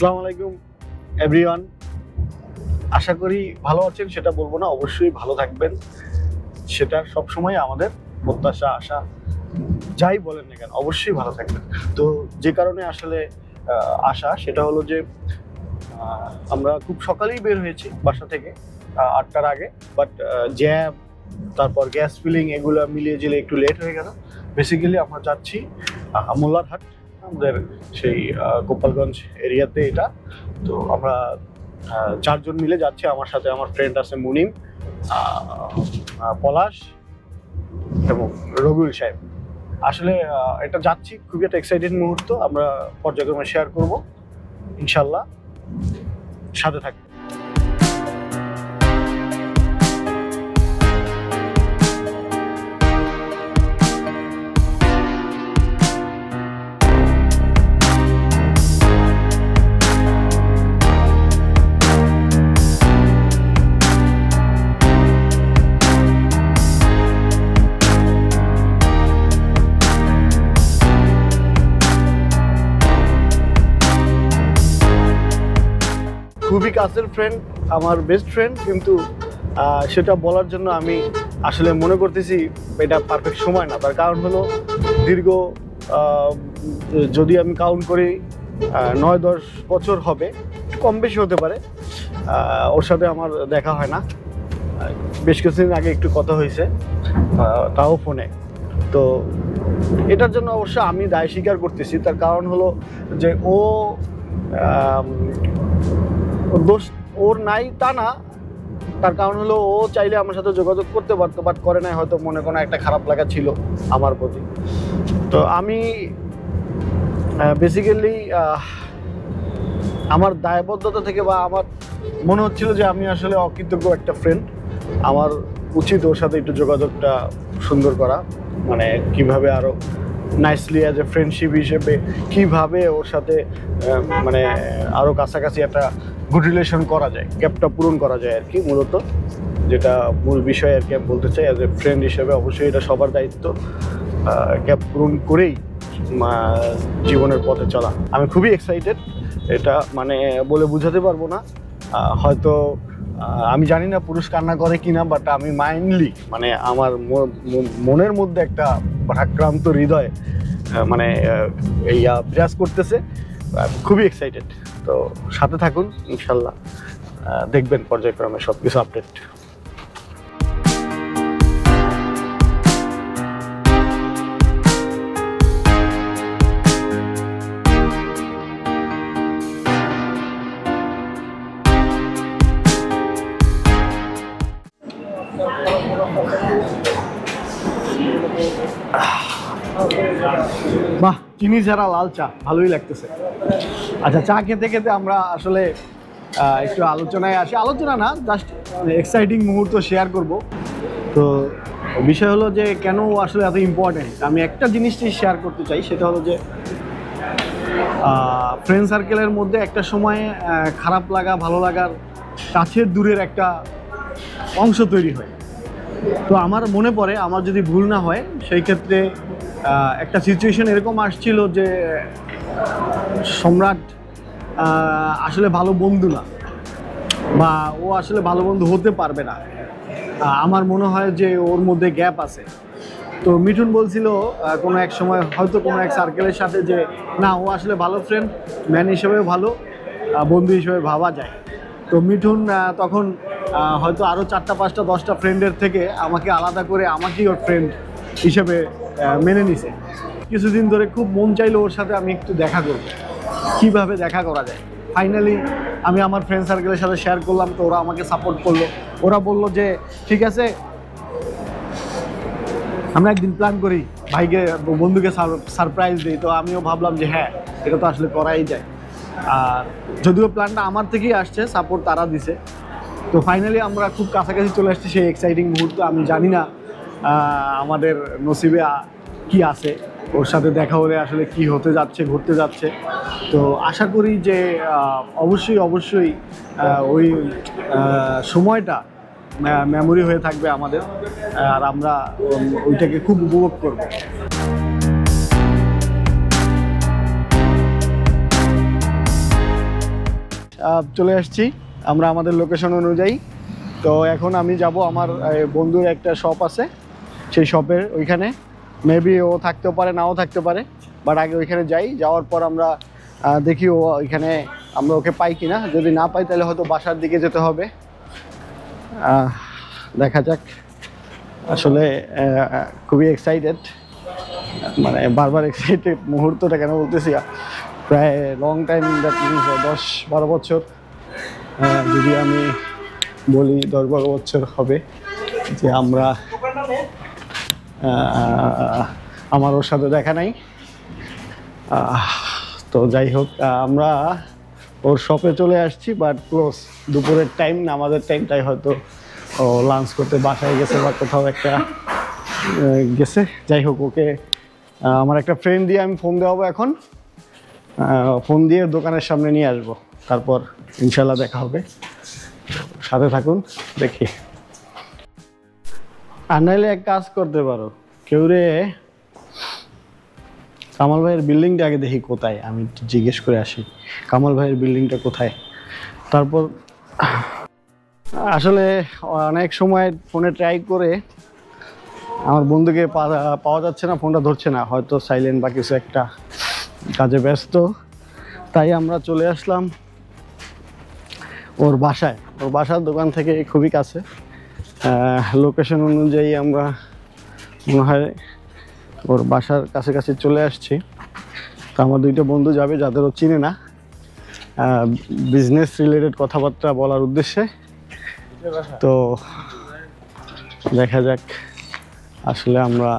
আসসালামু আলাইকুম এভরিওয়ান আশা করি ভালো আছেন, সেটা বলব না, অবশ্যই ভালো থাকবেন। সেটা সবসময় আমাদের প্রত্যাশা, আশা, যাই বলেন না কেন, অবশ্যই ভালো থাকবেন। তো যে কারণে আসলে আশা, সেটা হলো যে আমরা খুব সকালেই বের হয়েছি বাসা থেকে আটটার আগে বাট জ্যাম তারপর গ্যাস ফিলিং এগুলো মিলিয়ে জিলে একটু লেট হয়ে গেল। বেসিক্যালি আমরা যাচ্ছি মোল্লারহাট। আমাদের সেই গোপালগঞ্জ এরিয়াতে এটা। তো আমরা চারজন মিলে যাচ্ছি। আমার সাথে আমার ফ্রেন্ড আছে মুনিম পলাশ এবং রবিউল সাহেব। আসলে এটা যাচ্ছি খুবই একটা এক্সাইটেড মুহূর্ত। আমরা পর্যায়ক্রমে শেয়ার করব, ইনশাল্লাহ। সাথে থাকবে। কাছের ফ্রেন্ড আমার বেস্ট ফ্রেন্ড কিন্তু সেটা বলার জন্য আমি আসলে মনে করতেছি এটা পারফেক্ট সময় না। তার কারণ হলো দীর্ঘ যদি আমি কাউন্ট করি নয় দশ বছর হবে কম বেশি হতে পারে। ওর সাথে আমার দেখা হয় না। বেশ কিছুদিন আগে একটু কথা হয়েছে তাও ফোনে তো এটার জন্য অবশ্য আমি দায় স্বীকার করতেছি। তার কারণ হলো যে ও দোষ ওর নাই তা না। তার কারণ হলো ও চাইলে আমার সাথে যোগাযোগ করতে পারতো বাট করে নাই হয়তো মনে কোনো একটা খারাপ লাগা ছিল আমার প্রতি। তো আমি বেসিক্যালি আমার দায়বদ্ধতা থেকে বা আমার মনে হচ্ছিল যে আমি আসলে অকৃতজ্ঞ একটা ফ্রেন্ড আমার উচিত ওর সাথে একটু যোগাযোগটা সুন্দর করা মানে কীভাবে আরও নাইসলি অ্যাজ এ ফ্রেন্ডশিপ হিসেবে, কীভাবে ওর সাথে মানে আরও কাছাকাছি একটা গুড রিলেশন করা যায় গ্যাপটা পূরণ করা যায় আর কি মূলত, যেটা মূল বিষয় আর কি আমি বলতে চাই অ্যাজ এ ফ্রেন্ড হিসেবে অবশ্যই এটা সবার দায়িত্ব গ্যাপ পূরণ করেই জীবনের পথে চলা। আমি খুবই এক্সাইটেড এটা মানে বলে বোঝাতে পারব না হয়তো আমি জানি না পুরুষ কান্না করে কিনা বাট আমি মাইন্ডলি মানে আমার মনের মধ্যে একটা ভারাক্রান্ত হৃদয় মানে ইয়া বিরাজ করতেছে খুবই এক্সাইটেড তো সাথে থাকুন, ইনশাল্লাহ দেখবেন পর্যায়ক্রমে সব কিছু আপডেট বাহ, চিনি ছাড়া লাল চা, ভালোই লাগতেছে। আচ্ছা চা খেতে খেতে আমরা আসলে একটু আলোচনায় আসি। আলোচনা না জাস্ট এক্সাইটিং মুহূর্ত শেয়ার করব। তো বিষয় হলো যে, কেন আসলে এত ইম্পর্টেন্ট আমি একটা জিনিসটি শেয়ার করতে চাই, সেটা হলো যে ফ্রেন্ড সার্কেলের মধ্যে একটা সময়ে খারাপ লাগা, ভালো লাগার কাছের দূরের একটা অংশ তৈরি হয়। তো আমার মনে পড়ে, আমার যদি ভুল না হয়, সেই ক্ষেত্রে একটা সিচুয়েশন এরকম আসছিল যে সম্রাট আসলে ভালো বন্ধু না। বা ও আসলে ভালো বন্ধু হতে পারবে না। আমার মনে হয় যে ওর মধ্যে গ্যাপ আছে। তো মিঠুন বলছিল কোনো এক সময় হয়তো কোনো এক সার্কেলের সাথে যে, না, ও আসলে ভালো ফ্রেন্ড ম্যান হিসেবেও ভালো বন্ধু হিসেবে ভাবা যায়। তো মিঠুন তখন হয়তো আরও চারটা, পাঁচটা, দশটা ফ্রেন্ডের থেকে আমাকে আলাদা করে আমাকেই ওর ফ্রেন্ড হিসেবে মেনে নিছে। কিছুদিন ধরে খুব মন চাইলো ওর সাথে আমি একটু দেখা করব। কীভাবে দেখা করা যায়? ফাইনালি আমি আমার ফ্রেন্ড সার্কেলের সাথে শেয়ার করলাম, তো ওরা আমাকে সাপোর্ট করল। ওরা বলল যে, ঠিক আছে, আমরা একদিন প্ল্যান করি, ভাইকে, বন্ধুকে সারপ্রাইজ দিই। তো আমিও ভাবলাম যে হ্যাঁ এটা তো আসলে করাই যায়। আর যদিও প্ল্যানটা আমার থেকেই আসছে সাপোর্ট তারা দিছে। তো ফাইনালি আমরা খুব কাছাকাছি চলে আসছি সেই এক্সাইটিং মুহূর্ত, আমি জানি না আমাদের নসিবে কি আছে। ওর সাথে দেখা হলে আসলে কি হতে যাচ্ছে, ঘুরতে যাচ্ছে। তো আশা করি যে অবশ্যই অবশ্যই ওই সময়টা মেমোরি হয়ে থাকবে আমাদের, আর আমরা ওইটাকে খুব উপভোগ করব। চলে আসছি আমরা আমাদের লোকেশন অনুযায়ী। তো এখন আমি যাব আমার বন্ধুর একটা শপ আছে, সেই শপের ওইখানে। মেবি ও থাকতেও পারে, নাও থাকতে পারে বাট আগে ওইখানে যাই, যাওয়ার পর আমরা দেখি ও ওইখানে, আমরা ওকে পাই কি না যদি না পাই, তাহলে হয়তো বাসার দিকে যেতে হবে। দেখা যাক। আসলে খুবই এক্সাইটেড মানে বারবার এক্সাইটেড মুহূর্তটা কেন বলতেছি, প্রায় লং টাইম দ্যাট মিনস দশ বারো বছর। যদি আমি বলি দশ বারো বছর হবে, যে আমরা আমার ওর সাথে দেখা নাই। তো যাই হোক আমরা ওর শপে চলে আসছি বাট ক্লোজ দুপুরের টাইম আমাদের টাইমটাই হয়তো ও লাঞ্চ করতে বাসায় গেছে বা কোথাও একটা গেছে। যাই হোক, ওকে আমার একটা ফ্রেন্ড দিয়ে আমি ফোন দেওয়াবো এখন। ফোন দিয়ে দোকানের সামনে নিয়ে আসব। তারপর ইনশাল্লাহ দেখা হবে। সাথে থাকুন, দেখি। আর নাইলে এক কাজ করতে পারো। কেউ রে, কামাল ভাইয়ের বিল্ডিংটা আগে দেখি কোথায়, আমি জিজ্ঞেস করে আসি। কামাল ভাইয়ের বিল্ডিংটা কোথায়? তারপর, আসলে অনেক সময় ফোনে ট্রাই করে, আমার বন্ধুকে পাওয়া যাচ্ছে না, ফোনটা ধরছে না, হয়তো সাইলেন্ট বা কিছু একটা কাজে ব্যস্ত। তাই আমরা চলে আসলাম ওর বাসায়। ওর বাসার দোকান থেকে খুবই কাছে। লোকেশন অনুযায়ী আমরা মনে হয় ওর বাসার কাছাকাছি চলে আসছি। তো আমার দুইটা বন্ধু যাবে যাদেরও চিনে না। বিজনেস রিলেটেড কথাবার্তা বলার উদ্দেশ্যে। তো দেখা যাক আসলে আমরা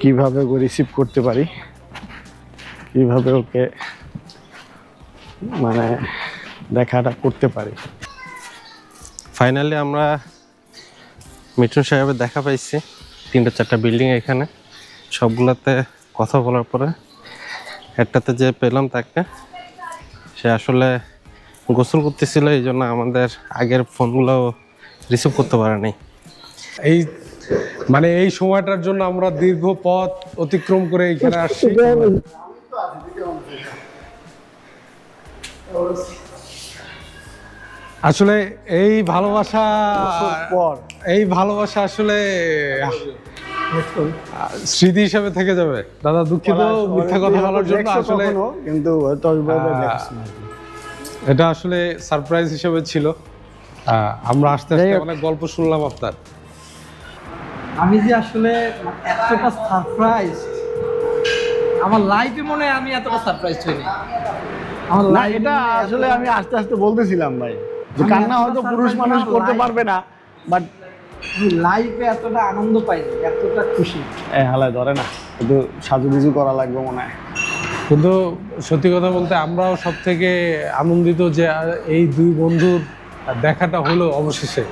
কীভাবে ওকে রিসিভ করতে পারি। কীভাবে ওকে মানে দেখাটা করতে পারি। ফাইনালি আমরা মিঠুন সাহেবের দেখা পাইছি। তিনটা চারটা বিল্ডিং এখানে। সবগুলোতে কথা বলার পরে একটাতে যে পেলাম তাকে সে আসলে গোসল করতেছিল এই জন্য আমাদের আগের ফোনগুলো রিসিভ করতে পারেনি। এই মানে এই সময়টার জন্য আমরা দীর্ঘ পথ অতিক্রম করে এখানে আসছি। আসলে এই ভালোবাসা পর। এই ভালোবাসা আসলে স্মৃতি হিসেবে থেকে যাবে। দাদা দুঃখিত মিথ্যা কথা বলার জন্য আসলে কিন্তু। এটা আসলে সারপ্রাইজ হিসেবে ছিল। আমরা আস্তে আস্তে অনেক গল্প শুনলাম আপনার। আমি যে আসলে এতটা সারপ্রাইজ আমার লাইফে মনে হয় আমি এতটা সারপ্রাইজ হইনি। আমার না এটা আসলে আমি আস্তে আস্তে বলতেছিলাম ভাই। যে কান্না হয়তো পুরুষ মানুষ করতে পারবে না বাট লাইফে এতটা আনন্দ পাইনি এতটা খুশি। হালায় ধরে না একটু সাজুগুজু করা লাগবে মনে হয়। কিন্তু সত্যি কথা বলতে আমরাও সব থেকে আনন্দিত যে এই দুই বন্ধুর দেখাটা হলো অবশেষে।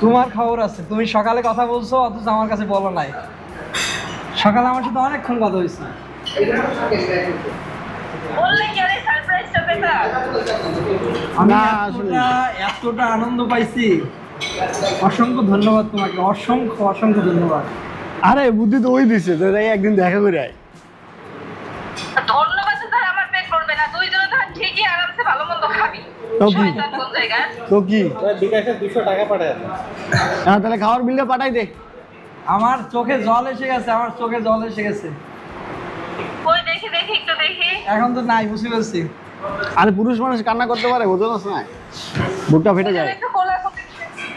তোমার খবর আছে তুমি সকালে কথা বলছো অথচ আমার কাছে বলো নাই। সকালে আমার সাথে অনেকক্ষণ কথা হয়েছে। না, আসলে- এতটা এতটা আনন্দ পাইছি। অসংখ্য ধন্যবাদ তোমাকে অসংখ্য অসংখ্য ধন্যবাদ। আরে বুদ্ধি তো ওই দিছে যে যাই একদিন দেখা করে আয়। ধন্যবাদ স্যার আমার পেট করবে না। দুইজনে তখন ঠিকই আরামসে ভালো মন্দ খাবি। তো কি? শয়তান কোন জায়গায়? তো কি? বিকাশে দুশো টাকা পাঠায় হ্যাঁ তাহলে খাওয়ার বিলটা পাঠাই দে। আমার চোখে জল এসে গেছে আমার চোখে জল এসে গেছে কই দেখি দেখি একটু দেখি এখন তো নাই বুঝতে পারছি আরে পুরুষ মানুষ কান্না করতে পারে বোঝো না না। বুকটা ফেটে যায়। একটু কোলাকুলি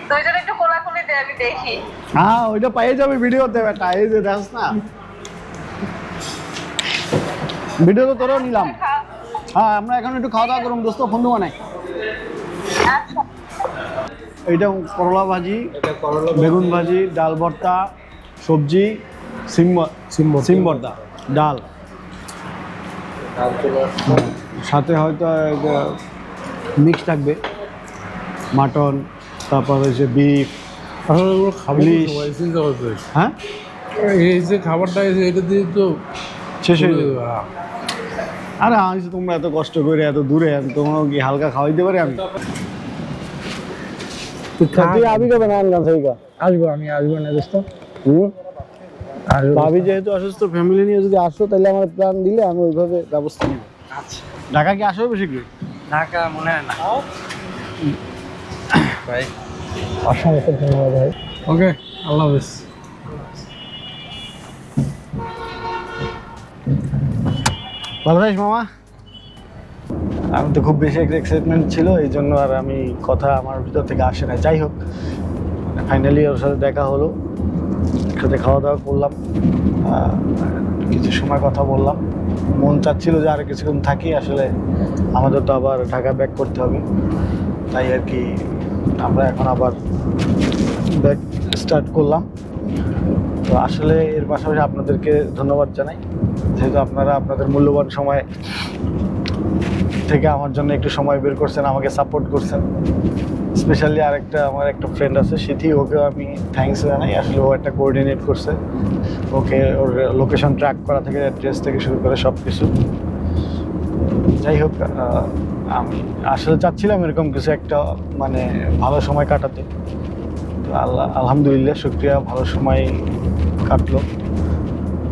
দুইজনে একটু কোলাকুলি দে আমি দেখি। হ্যাঁ ওইটা পেয়ে যাবে ভিডিওতে বেটা এই যে দেখ না। ভিডিও তো তোরও নিলাম। হ্যাঁ আমরা এখন একটু খাওয়া দাওয়া করুন দোস্ত বন্ধু বানাই আচ্ছা। এইটা করলা ভাজি বেগুন ভাজি ডাল ভর্তা সবজি সিম সিম সিম ভর্তা ডাল। সাথে হয়তো মিক্স থাকবে। মাটন তারপর হচ্ছে বিফ হয়। এই যে খাবারটা এটা দিয়ে তো শেষ হয়ে যাবে। আরে আমি তোমরা এত কষ্ট করে এত দূরে আমি তোমাকে কি হালকা খাওয়াইতে পারি আমি? তুই আবি কবে না আসব আমি আসব না দোস্ত। হুম? আর ভাবি যেহেতু অসুস্থ ফ্যামিলি নিয়ে যদি আসো তাহলে আমার প্ল্যান দিলে আমি ওইভাবে ব্যবস্থা নিব। আচ্ছা। ঢাকা কি আসবে বেশি কি ঢাকা মনে হয় না। ভাই। অসংখ্য ধন্যবাদ ভাই। ওকে আল্লাহ হাফেজ। ভালো থাকিস মামা? আমি তো খুব বেশি একটা এক্সাইটমেন্ট ছিল এই জন্য আর আমি কথা আমার ভিতর থেকে আসে না যাই হোক ফাইনালি ওর সাথে দেখা হলো। একসাথে খাওয়া দাওয়া করলাম। কিছু সময় কথা বললাম। মন চাচ্ছিল যে আর কিছুক্ষণ থাকি, আসলে আমাদের তো আবার ঢাকা ব্যাক করতে হবে। তাই আর কি আমরা এখন আবার ব্যাক স্টার্ট করলাম। তো আসলে এর পাশাপাশি আপনাদেরকে ধন্যবাদ জানাই। যেহেতু আপনারা আপনাদের মূল্যবান সময় থেকে আমার জন্য একটু সময় বের করছেন, আমাকে সাপোর্ট করছেন। স্পেশালি আরেকটা, আমার একটা ফ্রেন্ড আছে সিথি ওকে আমি থ্যাঙ্কস জানাই। আসলে ও একটা কোঅর্ডিনেট করছে। ওকে ওর লোকেশন ট্র্যাক করা থেকে অ্যাড্রেস থেকে শুরু করে সব কিছু যাই হোক আমি আসলে চাচ্ছিলাম এরকম কিছু একটা মানে ভালো সময় কাটাতে। তো আল্লাহ আলহামদুলিল্লাহ, শুক্রিয়া, ভালো সময় কাটলো।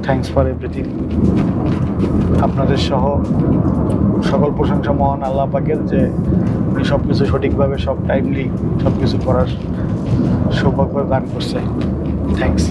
থ্যাঙ্কস ফর এভরিথিং আপনাদের সহ সকল প্রশংসা মহান আল্লাহ পাকের যে উনি সব কিছু সঠিকভাবে সব টাইমলি সব কিছু করার সৌভাগ্য দান করছে। থ্যাঙ্কস